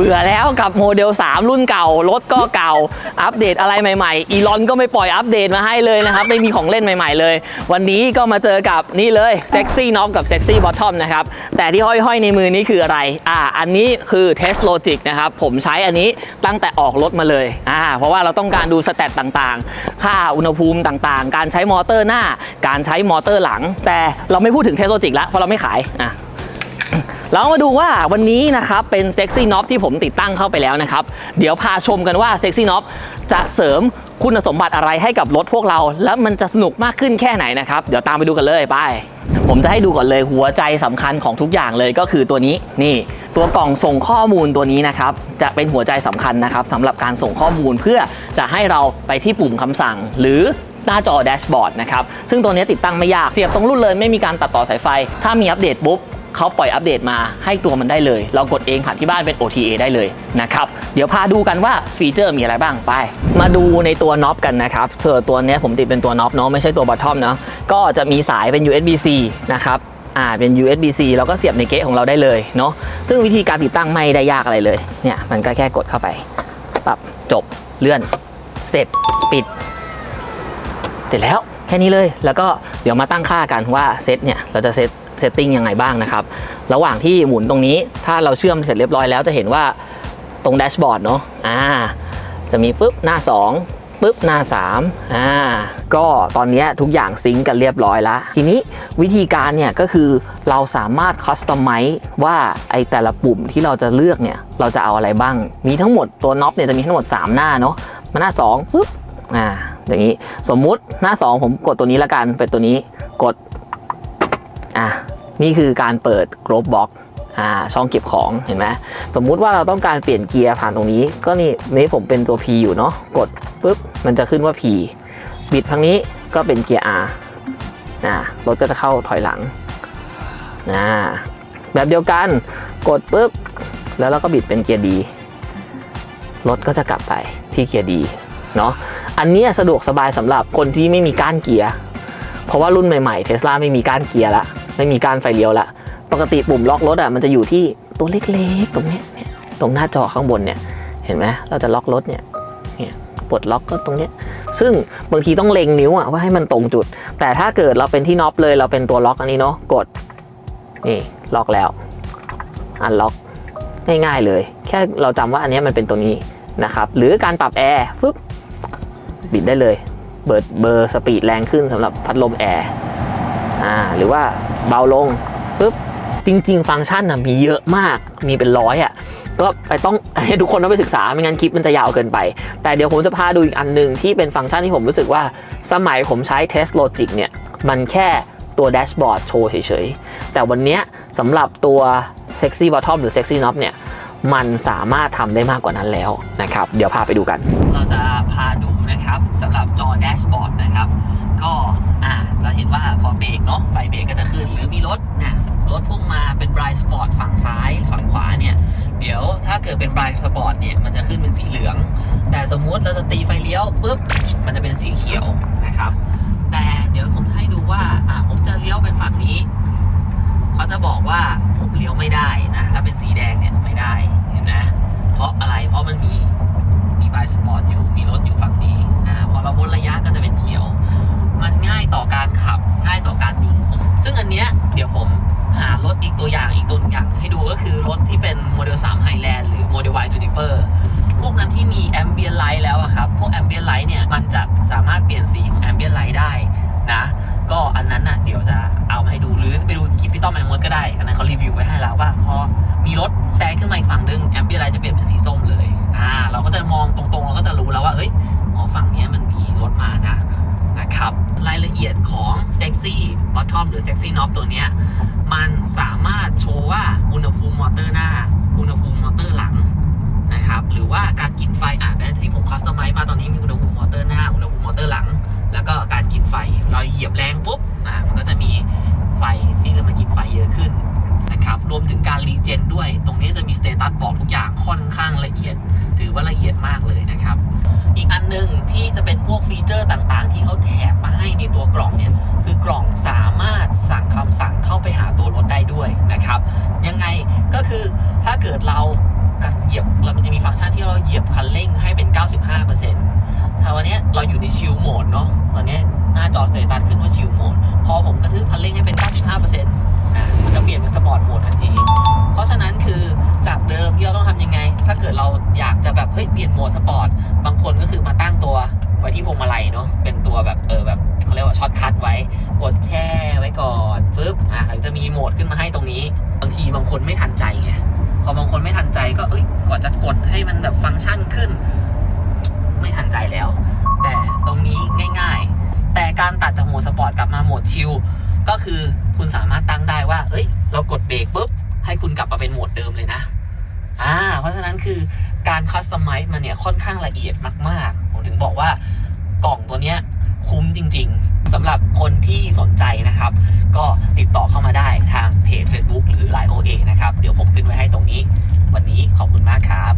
บื่อแล้วกับโมเดล 3 รุ่นเก่า รถก็เก่า อัปเดตอะไรใหม่ๆ อีลอนก็ไม่ปล่อยอัปเดตมาให้เลยนะครับ ไม่มีของเล่นใหม่ๆเลย วันนี้ก็มาเจอกับนี่เลยเซ็กซี่น็อปกับเซ็กซี่บอททอมนะครับ แต่ที่ห้อยๆในมือนี้คืออะไร อ่า อันนี้คือ Test Logic นะครับ ผมใช้อันนี้ตั้งแต่ออกรถมาเลย อ่า เพราะว่าเราต้องการดูสแตทต่างๆ ค่าอุณหภูมิต่างๆ การใช้มอเตอร์หน้า การใช้มอเตอร์หลัง แต่เราไม่พูดถึง Test Logic แล้วเพราะเราไม่ขาย อะ เรามาดูว่าวันนี้นะครับเป็นเซ็กซี่น็อปที่ผมติดตั้งเข้าไปแล้วนะครับ เดี๋ยวพาชมกันว่าเซ็กซี่น็อปจะเสริมคุณสมบัติอะไรให้กับรถพวกเรา แล้วมันจะสนุกมากขึ้นแค่ไหนนะครับ เดี๋ยวตามไปดูกันเลยไป ผมจะให้ดูก่อนเลยหัวใจสำคัญของทุกอย่างเลยก็คือตัวนี้นี่ ตัวกล่องส่งข้อมูลตัวนี้นะครับ จะเป็นหัวใจสำคัญนะครับสำหรับการส่งข้อมูลเพื่อจะให้เราไปที่ปุ่มคำสั่ง หรือหน้าจอแดชบอร์ดนะครับ ซึ่งตัวนี้ติดตั้งไม่ยาก เสียบตรงรุ่นเลยไม่มีการตัดต่อสายไฟ ถ้ามีอัปเดตปุ๊บ เขาปล่อยอัปเดตมาให้ตัวมันได้เลย เรากดเองผ่านที่บ้านเป็น OTA ได้เลยนะครับ เดี๋ยวพาดูกันว่าฟีเจอร์มีอะไรบ้างไป มาดูในตัวน็อปกันนะครับเธอตัวนี้ผมติดเป็นตัวน็อปเนาะไม่ใช่ตัวบอททอมเนาะก็จะมีสายเป็น USB-C นะครับอ่าเป็น USB-C แล้วก็เสียบในเกะของเราได้เลยเนาะซึ่งวิธีการติดตั้งไม่ได้ยากอะไรเลยเนี่ยมันก็แค่กดเข้าไปปับจบเลื่อนเสร็จปิด เสร็จแล้วแค่นี้เลยแล้วก็เดี๋ยวมาตั้งค่ากันว่าเซตเนี่ยเราจะเซต เซตติ้งยังไงบ้างนะครับ ระหว่างที่หมุนตรงนี้ถ้าเราเชื่อมเสร็จเรียบร้อยแล้วจะเห็นว่าตรงแดชบอร์ดเนาะอ่าจะมีปุ๊บหน้า 2ปุ๊บหน้า3อ่าก็ตอนนี้ทุกอย่างซิงก์กันเรียบร้อยแล้ว ทีนี้วิธีการเนี่ยก็คือเราสามารถคัสตอมไมซ์ว่าไอแต่ละปุ่มที่เราจะเลือกเนี่ยเราจะเอาอะไรบ้าง มีทั้งหมดตัวน็อปเนี่ยจะมีทั้งหมด 3 หน้าเนาะมาหน้า2ปุ๊บอ่าอย่างนี้สมมุติหน้า 2 ผมกดตัวนี้ละกันเป็นตัวนี้กดอ่า นี่คือการเปิด Growth Box อ่าช่องเก็บของเห็นไหมสมมุติว่าเราต้องการเปลี่ยนเกียร์ผ่านตรงนี้ ก็นี่นี่ผมเป็นตัว P อยู่เนาะกดปุ๊บมันจะขึ้นว่า P บิดทางนี้ก็เป็นเกียร์ R นะรถก็จะเข้าถอยหลังนะแบบเดียวกันกดปุ๊บแล้วเราก็บิดเป็นเกียร์ D รถก็จะกลับไปที่เกียร์ D เนาะอันนี้สะดวกสบายสำหรับคนที่ไม่มีก้านเกียร์ เพราะว่ารุ่นใหม่ๆเทสลาไม่มีก้านเกียร์ละ ไม่มีกานไฟเลี้ยวละ ปกติปุ่มล็อกรถอะมันจะอยู่ที่ตัวเล็กๆตรงนี้เนี่ยตรงหน้าจอข้างบนเนี่ย เห็นไหมเราจะล็อกรถเนี่ยเนี่ยปลดล็อกก็ตรงเนี้ยซึ่งบางทีต้องเล็งนิ้วอะว่าให้มันตรงจุด แต่ถ้าเกิดเราเป็นที่น็อปเลยเราเป็นตัวล็อกอันนี้เนาะกดนี่ล็อกแล้วอันล็อกง่ายๆเลย แค่เราจำว่าอันนี้มันเป็นตัวนี้นะครับ หรือการปรับแอร์ฟึบบิดได้เลยเบิดเบอร์สปีดแรงขึ้นสำหรับพัดลมแอร์ อ่าหรือว่าเบาลงปุ๊บจริง ๆ ฟังก์ชันนะมีเยอะมากมีเป็นร้อยอะ่ะก็ไปต้องให้ทุกคนต้องไปศึกษาไม่งั้นคลิปมันจะยาวเกินไป แต่เดี๋ยวผมจะพาดูอีกอันหนึ่งที่เป็นฟังก์ชันที่ผมรู้สึกว่าสมัยผมใช้ Test Logic เนี่ยมันแค่ตัวแดชบอร์ดโชว์เฉยๆ แต่วันนี้สำหรับตัว Sexy Bottom หรือ Sexy Knob เนี่ยมันสามารถทำได้มากกว่านั้นแล้วนะครับ เดี๋ยวพาไปดูกัน เราจะพาดูนะครับสำหรับจอแดชบอร์ดนะครับ ก็อ่าเราเห็นว่าพอเบรกเนาะไฟเบรกก็จะขึ้น หรือมีรถนะรถพุ่งมาเป็นบรายสปอร์ตฝั่งซ้ายฝั่งขวาเนี่ย เดี๋ยวถ้าเกิดเป็นบรายสปอร์ตเนี่ย มันจะขึ้นเป็นสีเหลือง แต่สมมุติเราจะตีไฟเลี้ยวปุ๊บมันจะเป็นสีเขียวนะครับ แต่เดี๋ยวผมจะให้ดูว่าอ่าผมจะเลี้ยวเป็นฝั่งนี้เขาจะบอกว่าผมเลี้ยวไม่ได้นะถ้าเป็นสีแดงเนี่ยไม่ได้เห็นไหมเพราะอะไรเพราะมันมี สปอร์ตอยู่มีรถอยู่ฝั่งนี้อ่าพอเราพ้นระยะก็จะเป็นเขียว มันง่ายต่อการขับง่ายต่อการดูซึ่งอันเนี้ยเดี๋ยวผมหารถอีกตัวอย่างอีกตัวอย่าง ให้ดูก็คือรถที่เป็นโมเดล3 Highland หรือโมเดล Y Juniper พวกนั้นที่มี Ambient Light แล้วอะครับ พวก Ambient Light เนี่ย มันจะสามารถเปลี่ยนสีของ Ambient Light ได้นะ ก็อันนั้นน่ะเดี๋ยวจะเอา พี่ต้อมแอมมดก็ได้อันนั้นเขารีวิวไว้ให้แล้วว่าพอมีรถแซงขึ้นมาอีกฝั่งหนึงแอมเบียร์ไลจะเปลี่ยนเป็นสีส้มเลยอ่าเราก็จะมองตรงๆเราก็จะรู้แล้วว่าเฮ้ยอ๋อฝั่งนี้มันมีรถมานะนะครับรายละเอียดของเซ็กซี่บอททอมหรือเซ็กซี่น็อปตัวเนี้ยมันสามารถโชว์ว่าอุณหภูมิมอเตอร์หน้า อุณหภูมิมอเตอร์หลังนะครับหรือว่าการกินไฟอะในที่ผมคัสตอมไมซ์มาตอนนี้มีอุณหภูมิมอเตอร์หน้าอุณหภูมิมอเตอร์หลัง แล้วก็การกินไฟเราเหยียบแรงปุ๊บอะมันก็จะมี ไฟสีเหลืองมันกินไฟเยอะขึ้นนะครับรวมถึงการรีเจนด้วย ตรงนี้จะมีสเตตัสบอกทุกอย่างค่อนข้างละเอียด ถือว่าละเอียดมากเลยนะครับ อีกอันหนึ่งที่จะเป็นพวกฟีเจอร์ต่างๆ ที่เขาแถมมาให้ในตัวกล่องเนี่ยคือกล่องสามารถสั่งคำสั่งเข้าไปหาตัวรถได้ด้วยนะครับ ยังไงก็คือถ้าเกิดเราเหยียบเรามันจะมีฟังก์ชันที่เราเหยียบคันเร่งให้เป็น 95%ถ้าวันนี้เราอยู่ในชิลโหมดเนาะตอนนี้ อมาตั้งตัวไว้ที่พวงมาลัยเนาะเป็นตัวแบบเออแบบเขาเรียกว่าช็อตคัทไว้ กดแช่ไว้ก่อนปึ๊บอะถึงจะมีโหมดขึ้นมาให้ตรงนี้ บางทีบางคนไม่ทันใจไงพอบางคนไม่ทันใจก็เอ้ยกว่าจะกดให้มันแบบฟังก์ชันขึ้น ไม่ทันใจแล้ว แต่ตรงนี้ง่าย ๆ แต่การตัดจากโหมดสปอร์ตกลับมาโหมดชิลก็คือคุณสามารถตั้งได้ว่า เอ้ย เรากดเบรกปุ๊บให้คุณกลับมาเป็นโหมดเดิมเลยนะอ่าเพราะฉะนั้นคือ การคัสตอมไมซ์มันเนี่ยค่อนข้างละเอียดมากๆ ผมถึงบอกว่ากล่องตัวเนี้ยคุ้มจริง ๆสำหรับคนที่สนใจนะครับ ก็ติดต่อเข้ามาได้ทางเพจ Facebook หรือ Line OA นะครับ เดี๋ยวผมขึ้นไว้ให้ตรงนี้ วันนี้ขอบคุณมากครับ